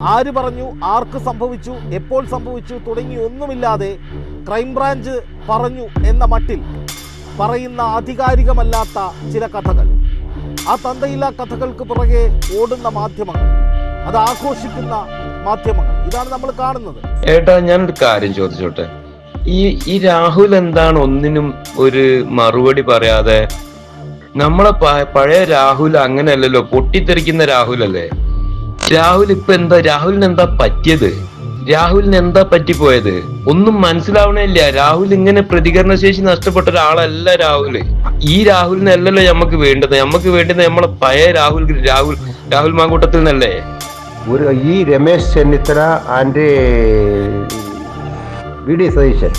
ആര് പറഞ്ഞു ആർക്ക് സംഭവിച്ചു എപ്പോൾ സംഭവിച്ചു തുടങ്ങി ഒന്നുമില്ലാതെ ക്രൈംബ്രാഞ്ച് പറഞ്ഞു എന്ന മട്ടിൽ പറയുന്ന ആധികാരികമല്ലാത്ത ചില കഥകൾ. ആ തന്തയില്ലാ കഥകൾക്ക് പുറകെ ഓടുന്ന മാധ്യമങ്ങൾ അത് ആഘോഷിക്കുന്ന മാധ്യമങ്ങൾ. ഇതാണ് നമ്മൾ കാണുന്നത്. ഏട്ടാ ഞാൻ ഒരു കാര്യം ചോദിച്ചോട്ടെ. ഈ ഈ രാഹുൽ എന്താണ് ഒന്നിനും ഒരു മറുപടി പറയാതെ നമ്മളെ പഴയ രാഹുൽ അങ്ങനെയല്ലല്ലോ പൊട്ടിത്തെറിക്കുന്ന രാഹുൽ അല്ലേ രാഹുൽ ഇപ്പൊ എന്താ രാഹുലിന് എന്താ പറ്റിയത്? രാഹുലിന് എന്താ പറ്റിപ്പോയത് ഒന്നും മനസ്സിലാവണില്ല. രാഹുൽ ഇങ്ങനെ പ്രതികരണ ശേഷി നഷ്ടപ്പെട്ട ഒരാളല്ല രാഹുൽ. ഈ രാഹുലിനല്ലല്ലോ നമുക്ക് വേണ്ടത്. നമുക്ക് വേണ്ടത് നമ്മളെ പഴയ രാഹുൽ രാഹുൽ രാഹുൽ മാങ്കൂട്ടത്തിൽ നിന്നല്ലേ? ഒരു ഈ Ramesh Chennithala and V D Satheesan.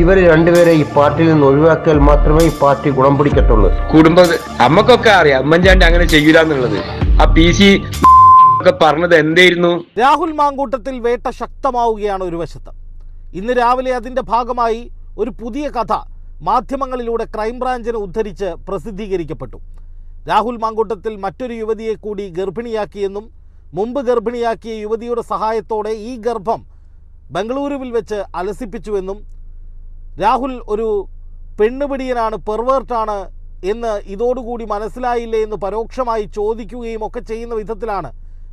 ഇവർ രണ്ടുപേരെ ഈ പാർട്ടിയിൽ നിന്ന് ഒഴിവാക്കിയാൽ മാത്രമേ ഈ പാർട്ടി ഗുണം പിടിക്കത്തുള്ളൂ. കുടുംബ നമുക്കൊക്കെ അറിയാം. ഉമ്മൻചാണ്ടി അങ്ങനെ ചെയ്യൂലെന്നുള്ളത്. ആ പി സി ഒക്കെ പറഞ്ഞത് എന്തായിരുന്നു? രാഹുൽ മാങ്കൂട്ടത്തിൽ വേട്ട ശക്തമാവുകയാണ് ഒരു വശത്ത്. ഇന്ന് രാവിലെ അതിന്റെ ഭാഗമായി ഒരു പുതിയ കഥ മാധ്യമങ്ങളിലൂടെ ക്രൈംബ്രാഞ്ചിനെ ഉദ്ധരിച്ച് പ്രസിദ്ധീകരിക്കപ്പെട്ടു. രാഹുൽ മാങ്കൂട്ടത്തിൽ മറ്റൊരു യുവതിയെ കൂടി ഗർഭിണിയാക്കിയെന്നും മുമ്പ് ഗർഭിണിയാക്കിയ യുവതിയുടെ സഹായത്തോടെ ഈ ഗർഭം ബംഗളൂരുവിൽ വെച്ച് അലസിപ്പിച്ചുവെന്നും രാഹുൽ ഒരു പെണ്ണുപിടിയനാണ് പെർവേർട്ടാണ് എന്ന് ഇതോടുകൂടി മനസ്സിലായില്ലേ എന്ന് പരോക്ഷമായി ചോദിക്കുകയും ഒക്കെ ചെയ്യുന്ന വിധത്തിലാണ്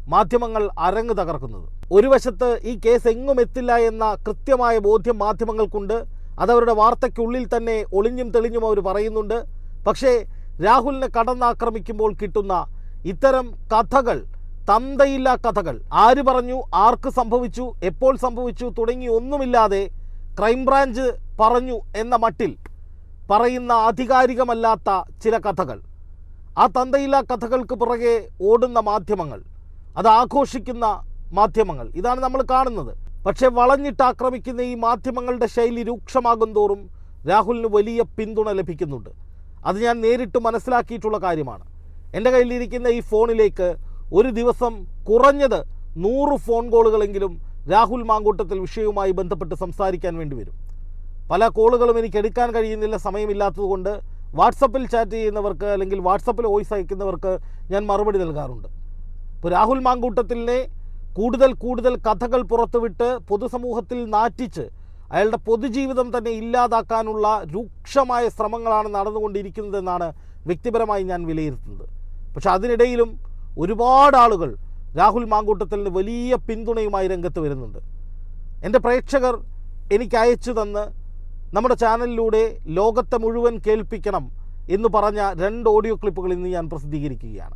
മാധ്യമങ്ങൾ അരങ്ങ് തകർക്കുന്നത്. ഒരു വശത്ത് ഈ കേസ് എങ്ങും എത്തില്ല എന്ന കൃത്യമായ ബോധ്യം മാധ്യമങ്ങൾക്കുണ്ട്. അതവരുടെ വാർത്തയ്ക്കുള്ളിൽ തന്നെ ഒളിഞ്ഞും തെളിഞ്ഞും അവർ പറയുന്നുണ്ട്. പക്ഷേ രാഹുലിനെ കടന്നാക്രമിക്കുമ്പോൾ കിട്ടുന്ന ഇത്തരം കഥകൾ തന്തയില്ല കഥകൾ ആര് പറഞ്ഞു ആർക്ക് സംഭവിച്ചു എപ്പോൾ സംഭവിച്ചു തുടങ്ങി ഒന്നുമില്ലാതെ ക്രൈംബ്രാഞ്ച് പറഞ്ഞു എന്ന മട്ടിൽ പറയുന്ന ആധികാരികമല്ലാത്ത ചില കഥകൾ. ആ തന്തയില്ലാ കഥകൾക്ക് പുറകെ ഓടുന്ന മാധ്യമങ്ങൾ അത് ആഘോഷിക്കുന്ന മാധ്യമങ്ങൾ. ഇതാണ് നമ്മൾ കാണുന്നത്. പക്ഷേ വളഞ്ഞിട്ട് ആക്രമിക്കുന്ന ഈ മാധ്യമങ്ങളുടെ ശൈലി രൂക്ഷമാകും തോറും രാഹുലിന് വലിയ പിന്തുണ ലഭിക്കുന്നുണ്ട്. അത് ഞാൻ നേരിട്ട് മനസ്സിലാക്കിയിട്ടുള്ള കാര്യമാണ്. എന്റെ കയ്യിലിരിക്കുന്ന ഈ ഫോണിലേക്ക് ഒരു ദിവസം കുറഞ്ഞത് നൂറ് ഫോൺ കോളുകളെങ്കിലും രാഹുൽ മാങ്കൂട്ടത്തിൽ വിഷയവുമായി ബന്ധപ്പെട്ട് സംസാരിക്കാൻ വേണ്ടി വരും. പല കോളുകളും എനിക്ക് എടുക്കാൻ കഴിയുന്നില്ല സമയമില്ലാത്തതുകൊണ്ട് വാട്സപ്പിൽ ചാറ്റ് ചെയ്യുന്നവർക്ക് അല്ലെങ്കിൽ വാട്സപ്പിൽ വോയിസ് അയക്കുന്നവർക്ക് ഞാൻ മറുപടി നൽകാറുണ്ട്. ഇപ്പോൾ രാഹുൽ മാങ്കൂട്ടത്തിലിനെ കൂടുതൽ കൂടുതൽ കഥകൾ പുറത്തുവിട്ട് പൊതുസമൂഹത്തിൽ നാറ്റിച്ച് അയാളുടെ പൊതുജീവിതം തന്നെ ഇല്ലാതാക്കാനുള്ള രൂക്ഷമായ ശ്രമങ്ങളാണ് നടന്നുകൊണ്ടിരിക്കുന്നതെന്നാണ് വ്യക്തിപരമായി ഞാൻ വിലയിരുത്തുന്നത്. പക്ഷെ അതിനിടയിലും ഒരുപാട് ആളുകൾ രാഹുൽ മാങ്കൂട്ടത്തിന് വലിയ പിന്തുണയുമായി രംഗത്ത് വരുന്നുണ്ട്. എന്റെ പ്രേക്ഷകർ എനിക്ക് അയച്ചു തന്ന് നമ്മുടെ ചാനലിലൂടെ ലോകത്തെ മുഴുവൻ കേൾപ്പിക്കണം എന്ന് പറഞ്ഞ രണ്ട് ഓഡിയോ ക്ലിപ്പുകൾ ഇന്ന് ഞാൻ പ്രസിദ്ധീകരിക്കുകയാണ്.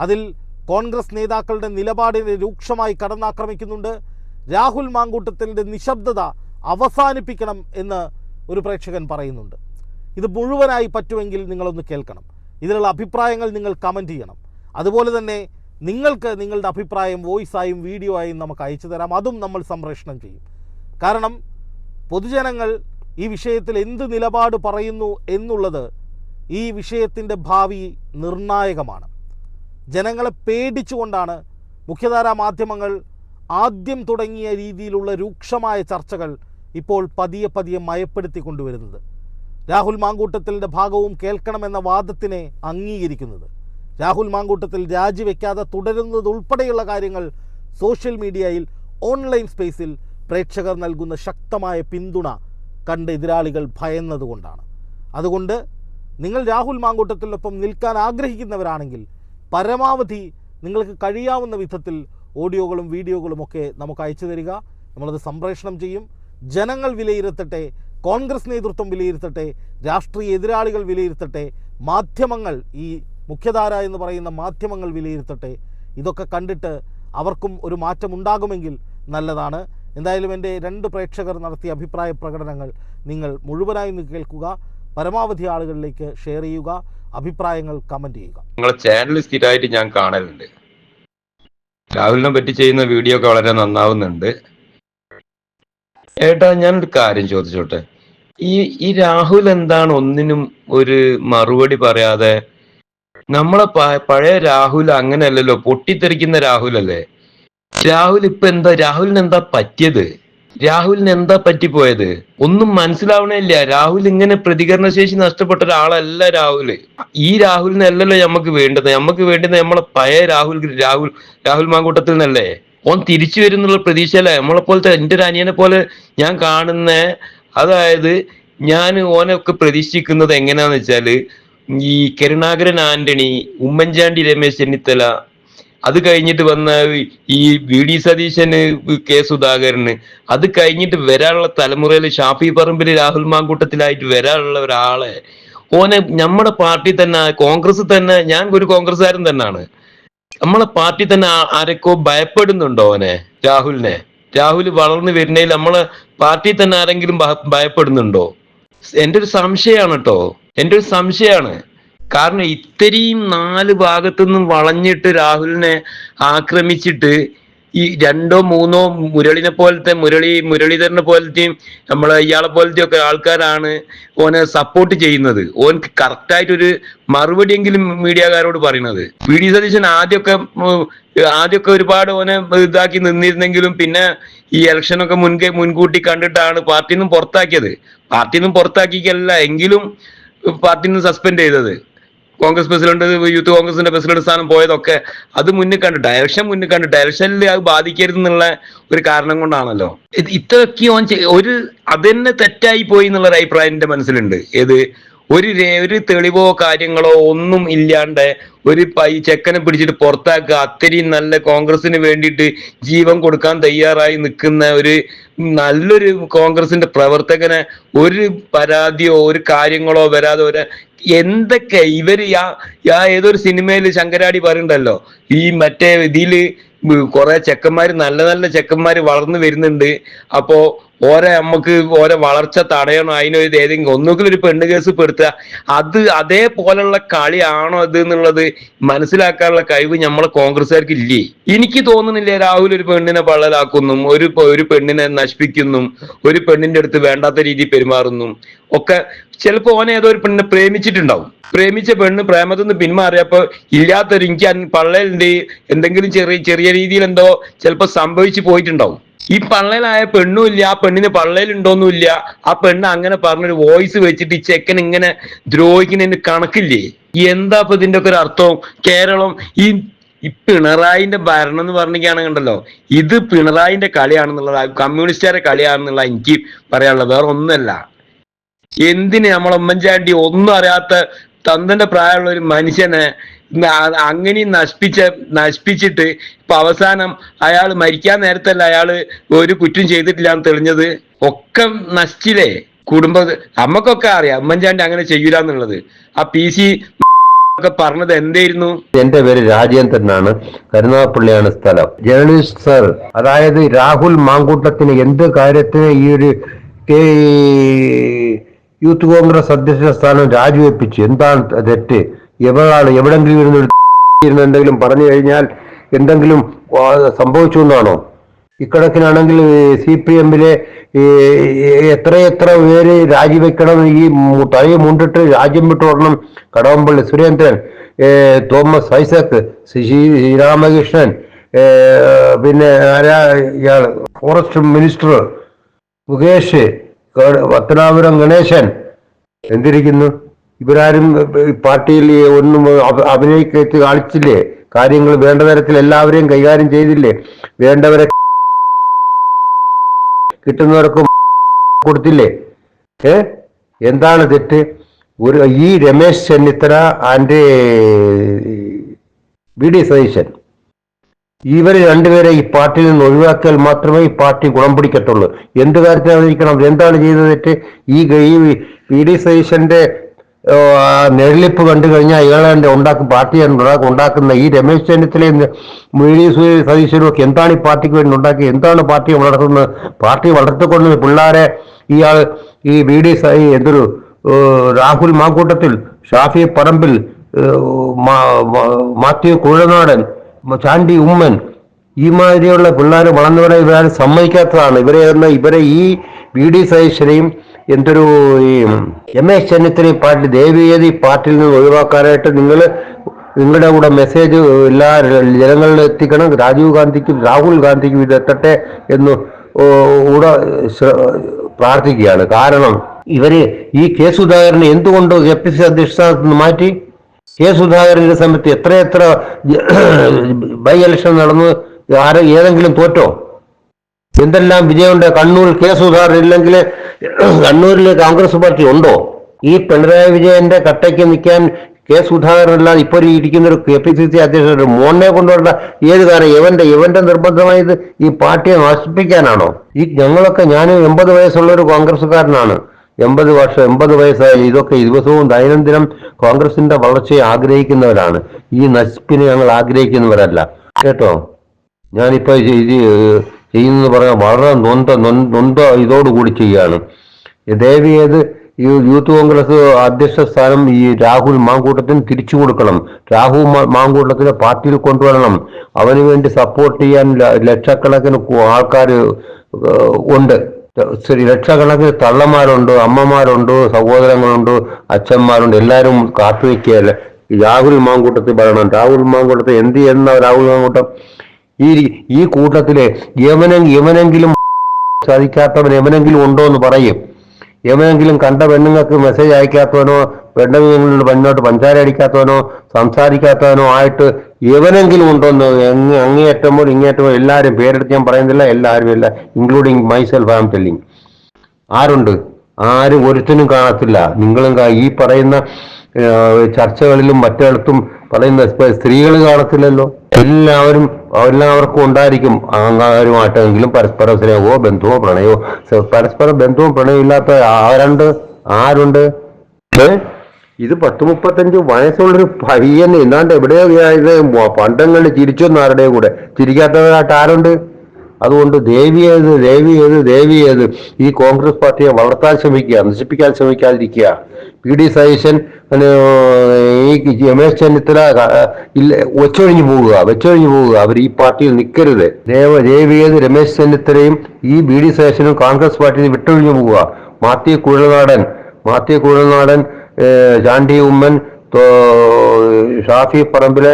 അതിൽ കോൺഗ്രസ് നേതാക്കളുടെ നിലപാടിനെ രൂക്ഷമായി കടന്നാക്രമിക്കുന്നുണ്ട്. രാഹുൽ മാങ്കൂട്ടത്തിന്റെ നിശബ്ദത അവസാനിപ്പിക്കണം എന്ന് ഒരു പ്രേക്ഷകൻ പറയുന്നുണ്ട്. ഇത് മുഴുവനായി പറ്റുമെങ്കിൽ നിങ്ങളൊന്ന് കേൾക്കണം. ഇതിലുള്ള അഭിപ്രായങ്ങൾ നിങ്ങൾ കമന്റ് ചെയ്യണം. അതുപോലെ തന്നെ നിങ്ങൾക്ക് നിങ്ങളുടെ അഭിപ്രായം വോയിസായും വീഡിയോ ആയും നമുക്ക് അയച്ചു തരാം. അതും നമ്മൾ സംപ്രേഷണം ചെയ്യും. കാരണം പൊതുജനങ്ങൾ ഈ വിഷയത്തിൽ എന്ത് നിലപാട് പറയുന്നു എന്നുള്ളത് ഈ വിഷയത്തിന്റെ ഭാവി നിർണായകമാണ്. ജനങ്ങളെ പേടിച്ചുകൊണ്ടാണ് മുഖ്യധാരാ മാധ്യമങ്ങൾ ആദ്യം തുടങ്ങിയ രീതിയിലുള്ള രൂക്ഷമായ ചർച്ചകൾ ഇപ്പോൾ പതിയെ പതിയെ മയപ്പെടുത്തി കൊണ്ടുവരുന്നത്. രാഹുൽ മാങ്കൂട്ടത്തിന്റെ ഭാഗവും കേൾക്കണമെന്ന വാദത്തിനെ അംഗീകരിക്കുന്നത്. രാഹുൽ മാങ്കൂട്ടത്തിൽ രാജിവെക്കാതെ തുടരുന്നത് ഉൾപ്പെടെയുള്ള കാര്യങ്ങൾ സോഷ്യൽ മീഡിയയിൽ ഓൺലൈൻ സ്പേസിൽ പ്രേക്ഷകർ നൽകുന്ന ശക്തമായ പിന്തുണ കണ്ട് എതിരാളികൾ ഭയന്നതുകൊണ്ടാണ്. അതുകൊണ്ട് നിങ്ങൾ രാഹുൽ മാങ്കൂട്ടത്തിനൊപ്പം നിൽക്കാൻ ആഗ്രഹിക്കുന്നവരാണെങ്കിൽ പരമാവധി നിങ്ങൾക്ക് കഴിയാവുന്ന വിധത്തിൽ ഓഡിയോകളും വീഡിയോകളും ഒക്കെ നമുക്ക് അയച്ചു തരിക. നമ്മളത് സംപ്രേഷണം ചെയ്യും. ജനങ്ങൾ വിലയിരുത്തട്ടെ കോൺഗ്രസ് നേതൃത്വം വിലയിരുത്തട്ടെ രാഷ്ട്രീയ എതിരാളികൾ വിലയിരുത്തട്ടെ മാധ്യമങ്ങൾ ഈ മുഖ്യധാര എന്ന് പറയുന്ന മാധ്യമങ്ങൾ വിലയിരുത്തട്ടെ. ഇതൊക്കെ കണ്ടിട്ട് അവർക്കും ഒരു മാറ്റം ഉണ്ടാകുമെങ്കിൽ നല്ലതാണ്. എന്തായാലും എന്റെ രണ്ട് പ്രേക്ഷകർ നടത്തിയ അഭിപ്രായ പ്രകടനങ്ങൾ നിങ്ങൾ മുഴുവനായി കേൾക്കുക. പരമാവധി ആളുകളിലേക്ക് ഷെയർ ചെയ്യുക. അഭിപ്രായങ്ങൾ കമന്റ് ചെയ്യുക. നിങ്ങളെ ചാനൽ സ്ഥിരമായിട്ട് ഞാൻ കാണലുണ്ട്. രാഹുലിനെ പറ്റി ചെയ്യുന്ന വീഡിയോ ഒക്കെ വളരെ നന്നാവുന്നുണ്ട്. ഏട്ടാ ഞാനൊരു കാര്യം ചോദിച്ചോട്ടെ. ഈ ഈ രാഹുൽ എന്താണ് ഒന്നിനും ഒരു മറുപടി പറയാതെ നമ്മളെ പഴയ രാഹുൽ അങ്ങനെയല്ലല്ലോ പൊട്ടിത്തെറിക്കുന്ന രാഹുൽ അല്ലേ? രാഹുൽ ഇപ്പൊ എന്താ രാഹുലിന് എന്താ പറ്റിയത്? രാഹുലിന് എന്താ പറ്റിപ്പോയത്? ഒന്നും മനസ്സിലാവണില്ല രാഹുൽ ഇങ്ങനെ പ്രതികരണശേഷി നഷ്ടപ്പെട്ട ഒരാളല്ല രാഹുൽ ഈ രാഹുലിനല്ലല്ലോ നമുക്ക് വേണ്ടത്. നമുക്ക് വേണ്ടത് നമ്മളെ പഴയ രാഹുൽ രാഹുൽ രാഹുൽ മാങ്കൂട്ടത്തിൽ നിന്നല്ലേ? ഓൻ തിരിച്ചു വരും എന്നുള്ള പ്രതീക്ഷയല്ല. നമ്മളെ പോലത്തെ എന്റെ ഒരു അനിയനെ പോലെ ഞാൻ കാണുന്ന അതായത് ഞാൻ ഓനൊക്കെ പ്രതീക്ഷിക്കുന്നത് എങ്ങനെയാന്ന് വെച്ചാൽ ഈ കരുണാകരൻ ആന്റണി ഉമ്മൻചാണ്ടി രമേശ് ചെന്നിത്തല അത് കഴിഞ്ഞിട്ട് വന്ന ഈ വി ഡി സതീശന് കെ സുധാകരന് അത് കഴിഞ്ഞിട്ട് വരാനുള്ള തലമുറയിൽ ഷാഫി പറമ്പിൽ രാഹുൽ മാങ്കൂട്ടത്തിലായിട്ട് വരാനുള്ള ഒരാളെ ഓനെ നമ്മുടെ പാർട്ടി തന്നെ കോൺഗ്രസ് തന്നെ ഞാൻ ഒരു കോൺഗ്രസ്സുകാരൻ തന്നെയാണ് നമ്മളെ പാർട്ടി തന്നെ ആരൊക്കെ ഭയപ്പെടുന്നുണ്ടോ ഓനെ രാഹുലിനെ? രാഹുൽ വളർന്നു വരുന്നതിൽ നമ്മളെ പാർട്ടി തന്നെ ആരെങ്കിലും ഭയപ്പെടുന്നുണ്ടോ? എന്റെ ഒരു സംശയമാണ് കേട്ടോ എന്റെ ഒരു സംശയമാണ്. കാരണം ഇത്രയും നാല് ഭാഗത്തു നിന്നും വളഞ്ഞിട്ട് രാഹുലിനെ ആക്രമിച്ചിട്ട് ഈ രണ്ടോ മൂന്നോ മുരളിനെ പോലത്തെ മുരളി മുരളീധരനെ പോലത്തെയും നമ്മളെ ഇയാളെ പോലത്തെ ഒക്കെ ആൾക്കാരാണ് ഓനെ സപ്പോർട്ട് ചെയ്യുന്നത്. ഓനക്ക് കറക്റ്റായിട്ടൊരു മറുപടിയെങ്കിലും മീഡിയക്കാരോട് പറയുന്നത് പി. ഡി. സതീശൻ ആദ്യമൊക്കെ ആദ്യമൊക്കെ ഒരുപാട് ഓനെ ഇതാക്കി നിന്നിരുന്നെങ്കിലും പിന്നെ ഈ ഇലക്ഷനൊക്കെ മുൻകൈ മുൻകൂട്ടി കണ്ടിട്ടാണ് പാർട്ടിയിൽ നിന്നും പുറത്താക്കിയത്. പാർട്ടിയിൽ നിന്നും പുറത്താക്കിക്കല്ല എങ്കിലും പാർട്ടിയിൽ നിന്ന് സസ്പെൻഡ് ചെയ്തത്. കോൺഗ്രസ് പ്രസിഡന്റ് യൂത്ത് കോൺഗ്രസിന്റെ പ്രസിഡന്റ് സ്ഥാനം പോയതൊക്കെ അത് മുന്നിൽ കണ്ടിട്ട് ഇലക്ഷൻ മുന്നിൽ കണ്ടിട്ട് ഇലക്ഷനിൽ അത് ബാധിക്കരുത് എന്നുള്ള ഒരു കാരണം കൊണ്ടാണല്ലോ. ഇത് ഇത്രയൊക്കെ ഓൻ ഒരു അതന്നെ തെറ്റായി പോയി എന്നുള്ള ഒരു അഭിപ്രായം എന്റെ മനസ്സിലുണ്ട്. ഏത് ഒരു ഒരു തെളിവോ കാര്യങ്ങളോ ഒന്നും ഇല്ലാണ്ട് ഒരു പൈ ചെക്കനെ പിടിച്ചിട്ട് പുറത്താക്കുക അത്രയും നല്ല കോൺഗ്രസിന് വേണ്ടിയിട്ട് ജീവൻ കൊടുക്കാൻ തയ്യാറായി നിൽക്കുന്ന ഒരു നല്ലൊരു കോൺഗ്രസിന്റെ പ്രവർത്തകനെ ഒരു പരാതിയോ ഒരു കാര്യങ്ങളോ വരാതെ ഒരു എന്തൊക്കെ ഇവർ യാ യാ ഏതൊരു സിനിമയിൽ ശങ്കരാടി പറയുണ്ടല്ലോ ഈ മറ്റേ ഇതിൽ കുറെ ചെക്കന്മാര് നല്ല നല്ല ചെക്കന്മാര് വളർന്നു വരുന്നുണ്ട്. അപ്പോ ഓരെ നമുക്ക് ഓരെ വളർച്ച തടയണം അതിനൊരു ഏതെങ്കിലും ഒന്നുകിൽ ഒരു പെണ്ണ് കേസ് പെടുത്തുക. അത് അതേപോലുള്ള കളിയാണോ അത് എന്നുള്ളത് മനസ്സിലാക്കാനുള്ള കഴിവ് നമ്മളെ കോൺഗ്രസ്സുകാർക്ക് ഇല്ലേ? എനിക്ക് തോന്നുന്നില്ല രാഹുൽ ഒരു പെണ്ണിനെ പള്ളലാക്കുന്നു ഒരു ഒരു പെണ്ണിനെ നശിപ്പിക്കുന്നു ഒരു പെണ്ണിന്റെ അടുത്ത് വേണ്ടാത്ത രീതിയിൽ പെരുമാറുന്നു. ഒക്കെ ചിലപ്പോ ഓനെ ഏതോ ഒരു പെണ്ണിനെ പ്രേമിച്ചിട്ടുണ്ടാവും. പ്രേമിച്ച പെണ്ണ് പ്രേമത്തിൽ നിന്ന് പിന്മാറിയപ്പോ ഇല്ലാത്തൊരു എനിക്ക് പള്ളലുണ്ട് എന്തെങ്കിലും ചെറിയ ചെറിയ രീതിയിൽ എന്തോ ചിലപ്പോ സംഭവിച്ചു പോയിട്ടുണ്ടാവും. ഈ പള്ളയിലായ പെണ്ണും ഇല്ല ആ പെണ്ണിന് പള്ളയിലുണ്ടോന്നും ഇല്ല ആ പെണ്ണ് അങ്ങനെ പറഞ്ഞൊരു വോയിസ് വെച്ചിട്ട് ഈ ചെക്കൻ ഇങ്ങനെ ദ്രോഹിക്കുന്നതിന് കണക്കില്ലേ? എന്താ ഇപ്പൊ ഇതിന്റെ ഒക്കെ ഒരു അർത്ഥം? കേരളം ഈ ഈ പിണറായിന്റെ ഭരണം എന്ന് പറഞ്ഞിരിക്കുകയാണെങ്കിൽ ഉണ്ടല്ലോ ഇത് പിണറായിന്റെ കളിയാണെന്നുള്ളത് കമ്മ്യൂണിസ്റ്റുകാരുടെ കളിയാണെന്നുള്ള എനിക്ക് പറയാനുള്ളത്. വേറെ ഒന്നല്ല. എന്തിന് നമ്മളെ ഉമ്മൻചാണ്ടി ഒന്നും അറിയാത്ത തന്തന്റെ പ്രായമുള്ള ഒരു മനുഷ്യനെ ന- അങ്ങനെയും നശിപ്പിച്ച നശിപ്പിച്ചിട്ട് ഇപ്പൊ അവസാനം അയാൾ മരിക്കാൻ നേരത്തല്ല അയാൾ ഒരു കുറ്റം ചെയ്തിട്ടില്ല എന്ന് തെളിഞ്ഞത് ഒക്കെ നശിച്ചില്ലേ? കുടുംബ നമ്മക്കൊക്കെ അറിയാം. ഉമ്മൻചാണ്ടി അങ്ങനെ ചെയ്യൂല എന്നുള്ളത് ആ പി സി ഒക്കെ പറഞ്ഞത് എന്തായിരുന്നു? എന്റെ പേര് രാജേന്ദ്രൻ എന്നാണ്. കരുനാഗപ്പള്ളിയാണ് സ്ഥലം. ജേർണലിസ്റ്റ് സർ അതായത് രാഹുൽ മാങ്കൂട്ടത്തിന് എന്ത് കാര്യത്തിന് ഈ ഒരു യൂത്ത് കോൺഗ്രസ് അധ്യക്ഷ സ്ഥാനം രാജിവെപ്പിച്ചു? എന്താണ് തെറ്റ്? എവിടാണ് എവിടെങ്കിലും ഇരുന്ന് ഇരുന്ന് എന്തെങ്കിലും പറഞ്ഞു കഴിഞ്ഞാൽ എന്തെങ്കിലും സംഭവിച്ചു എന്നാണോ? ഇക്കണക്കിനാണെങ്കിൽ സി പി എമ്മിലെ എത്രയെത്ര പേര് രാജിവെക്കണം? ഈ തഴയ മുണ്ടിട്ട് രാജ്യം വിട്ടോടണം കടവമ്പള്ളി സുരേന്ദ്രൻ തോമസ് ഐസക് ശ്രീ ശ്രീരാമകൃഷ്ണൻ പിന്നെ ആരാ ഇയാൾ? Forest minister Mukesh Pathanapuram Ganesan. എന്തിരിക്കുന്നു? ഇവരാരും പാർട്ടിയിൽ ഒന്നും അഭ- അഭിനയിക്കത്ത് കാണിച്ചില്ലേ? കാര്യങ്ങൾ വേണ്ട തരത്തിൽ എല്ലാവരെയും കൈകാര്യം ചെയ്തില്ലേ? വേണ്ടവരെ കിട്ടുന്നവർക്ക് കൊടുത്തില്ലേ? ഏ? എന്താണ് തെറ്റ്? ഒരു ഈ Ramesh Chennithala and V D Satheesan. ഇവരെ രണ്ടുപേരെ ഈ പാർട്ടിയിൽ നിന്ന് ഒഴിവാക്കിയാൽ മാത്രമേ ഈ പാർട്ടി ഗുണം പിടിക്കത്തുള്ളൂ. എന്ത് കാര്യത്തിലാണ് ഇരിക്കണം എന്താണ് ചെയ്തത് തെറ്റ്? ഈ വി ഡി സതീശന്റെ നെഴലിപ്പ് കണ്ടു കഴിഞ്ഞാൽ ഇയാളെ ഉണ്ടാക്കും പാർട്ടി ഉണ്ടാക്കുന്ന ഈ രമേശ് ചെന്നിത്തലയും മുരളി സതീശനും ഒക്കെ എന്താണ് ഈ പാർട്ടിക്ക് വേണ്ടി ഉണ്ടാക്കി? എന്താണ് പാർട്ടി വളർത്തുന്നത്? പാർട്ടി വളർത്തിക്കൊണ്ട് പിള്ളേരെ ഇയാൾ ഈ വി ഡി എന്തൊരു രാഹുൽ മാക്കൂട്ടത്തിൽ ഷാഫി പറമ്പിൽ മാത്യു കുഴനാടൻ ചാണ്ടി ഉമ്മൻ ഈ മാതിരിയുള്ള പിള്ളേർ വളർന്നവരെ ഇവരാരും സമ്മതിക്കാത്തതാണ്. ഇവരെ ഇവരെ ഈ വി ഡി സതീശനെയും എന്തൊരു ഈ എം എസ് ചെന്നിത്തല പാർട്ടി ദയവേത് ഈ പാർട്ടിയിൽ നിന്ന് ഒഴിവാക്കാനായിട്ട് നിങ്ങൾ നിങ്ങളുടെ കൂടെ മെസ്സേജ് എല്ലാ ജനങ്ങളിൽ എത്തിക്കണം. രാജീവ് ഗാന്ധിക്കും രാഹുൽ ഗാന്ധിക്കും ഇത് എത്തട്ടെ എന്ന് കൂടെ പ്രാർത്ഥിക്കുകയാണ്. കാരണം ഇവർ ഈ കെ സുധാകരനെ എന്തുകൊണ്ട് എ പി സി അധ്യക്ഷസ്ഥാനത്ത് നിന്ന് മാറ്റി? കെ സുധാകരന്റെ സമയത്ത് എത്രയെത്ര ബൈ ഇലക്ഷൻ നടന്ന് ആരെ ഏതെങ്കിലും തോറ്റോ? എന്തെല്ലാം വിജയമുണ്ട്? കണ്ണൂർ കെ സുധാകരൻ ഇല്ലെങ്കിൽ കണ്ണൂരിൽ കോൺഗ്രസ് പാർട്ടി ഉണ്ടോ? ഈ പിണറായി വിജയന്റെ കട്ടയ്ക്ക് നിൽക്കാൻ കെ സുധാകരൻ അല്ലാതെ ഇപ്പോൾ ഇരിക്കുന്ന ഒരു കെ പി സി സി അധ്യക്ഷൻ ഒരു മോനെ കൊണ്ടുവരേണ്ട ഏത് കാരണം ഇവന്റെ ഇവന്റെ നിർബന്ധമായത് ഈ പാർട്ടിയെ നശിപ്പിക്കാനാണോ? ഈ ഞങ്ങളൊക്കെ ഞാൻ എൺപത് വയസ്സുള്ള ഒരു കോൺഗ്രസ്സുകാരനാണ്. എൺപത് വർഷം എൺപത് വയസ്സായാലും ഇതൊക്കെ ദിവസവും ദൈനംദിനം കോൺഗ്രസിന്റെ വളർച്ചയെ ആഗ്രഹിക്കുന്നവരാണ്. ഈ നശിപ്പിനെ ഞങ്ങൾ ആഗ്രഹിക്കുന്നവരല്ല. കേട്ടോ? ഞാനിപ്പോ ഇത് ഇത് ചെയ്യുന്നത് പറയാൻ വളരെ നൊന്ത നൊന്ത ഇതോടുകൂടി ചെയ്യാണ് ദേവി ഏത് ഈ യൂത്ത് കോൺഗ്രസ് അധ്യക്ഷ സ്ഥാനം ഈ രാഹുൽ മാങ്കൂട്ടത്തിന് തിരിച്ചു കൊടുക്കണം. രാഹുൽ മാങ്കൂട്ടത്തിന്റെ മാങ്കൂട്ടത്തിനെ പാർട്ടിയിൽ കൊണ്ടുവരണം. അവന് വേണ്ടി സപ്പോർട്ട് ചെയ്യാൻ ലക്ഷക്കണക്കിന് ആൾക്കാർ ഉണ്ട്. ലക്ഷക്കണക്കിന് തള്ളമാരുണ്ട് അമ്മമാരുണ്ട് സഹോദരങ്ങളുണ്ട് അച്ഛന്മാരുണ്ട്. എല്ലാവരും കാത്തുവെക്കുകയല്ല രാഹുൽ മാങ്കൂട്ടത്തിൽ പറയണം രാഹുൽ മാങ്കൂട്ടത്തെ എന്ത് ചെയ്യുന്ന രാഹുൽ മാങ്കൂട്ടം? ഈ ഈ കൂട്ടത്തിലെ യമനെ യമനെങ്കിലും സാധിക്കാത്തവൻ യമനെങ്കിലും ഉണ്ടോ എന്ന് പറയും. യമനെങ്കിലും കണ്ട പെണ്ണുങ്ങൾക്ക് മെസ്സേജ് അയക്കാത്തവനോ പെണ്ണുങ്ങളുടെ പെണ്ണോട്ട് പഞ്ചാര അടിക്കാത്തവനോ സംസാരിക്കാത്തവനോ ആയിട്ട് യവനെങ്കിലും ഉണ്ടോന്ന് അങ്ങ് അങ്ങേയറ്റം ഇങ്ങേറ്റമോ എല്ലാവരും പേരെടുത്ത് ഞാൻ പറയുന്നില്ല എല്ലാവരും ഇല്ല ഇൻക്ലൂഡിങ് മൈസെൽഫ് ആം ടെല്ലിങ് ആരുണ്ട്? ആരും ഒരുത്തനും കാണത്തില്ല. നിങ്ങളും ഈ പറയുന്ന ചർച്ചകളിലും മറ്റിടത്തും പറയുന്ന സ്ത്രീകൾ കാണത്തില്ലല്ലോ. എല്ലാവരും എല്ലാവർക്കും ഉണ്ടായിരിക്കും ആരുമായിട്ടെങ്കിലും പരസ്പര സ്നേഹമോ ബന്ധുവോ പ്രണയമോ. പരസ്പര ബന്ധവും പ്രണയവും ഇല്ലാത്ത ആരുണ്ട്? ആരുണ്ട്? ഇത് പത്ത് മുപ്പത്തഞ്ച് വയസ്സുള്ളൊരു പയ്യൻ ഇന്നാണ്ട് എവിടെയോ ഇത് പണ്ടങ്ങളിൽ ചിരിച്ചൊന്നും ആരുടെയും കൂടെ? ചിരിക്കാത്തവരായിട്ട് ആരുണ്ട്? അതുകൊണ്ട് ദേവി ഏത് ദേവി ഏത് ദേവി ഏത്? ഈ കോൺഗ്രസ് പാർട്ടിയെ വളർത്താൻ ശ്രമിക്കുക നശിപ്പിക്കാൻ ശ്രമിക്കാതിരിക്കുക. പി ഡി സതീശൻ ഈ രമേശ് ചെന്നിത്തല വെച്ചൊഴിഞ്ഞു പോവുക വെച്ചൊഴിഞ്ഞു പോവുക അവർ ഈ പാർട്ടിയിൽ നിൽക്കരുത് ദേവ ദേവിയത് രമേശ് ചെന്നിത്തലയും ഈ ബി ഡി സതീശനും കോൺഗ്രസ് പാർട്ടിയിൽ വിട്ടൊഴിഞ്ഞു പോവുക മാത്യു കുഴൽനാടൻ മാത്യു കുഴൽനാടൻ ചാണ്ടി ഉമ്മൻ ഷാഫി പറമ്പിലെ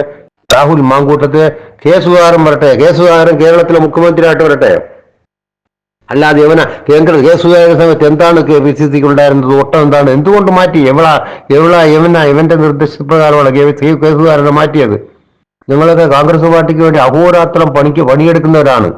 രാഹുൽ മാങ്കൂട്ടത്തെ കെ സുധാകരൻ വരട്ടെ. കെ സുധാകരൻ കേരളത്തിലെ മുഖ്യമന്ത്രിയായിട്ട് വരട്ടെ. അല്ലാതെ യവന കേന്ദ്ര കെ സമയത്ത് എന്താണ് കെ പി സി എന്താണ്? എന്തുകൊണ്ട് മാറ്റി? എവള എവള ഇവനാ ഇവന്റെ നിർദ്ദേശപ്രകാരമാണ് കെ കെ സുധാകരനെ മാറ്റിയത്? ഞങ്ങളൊക്കെ കോൺഗ്രസ് പാർട്ടിക്ക് വേണ്ടി അഹോരാത്രം പണിക്ക് പണിയെടുക്കുന്നവരാണ്.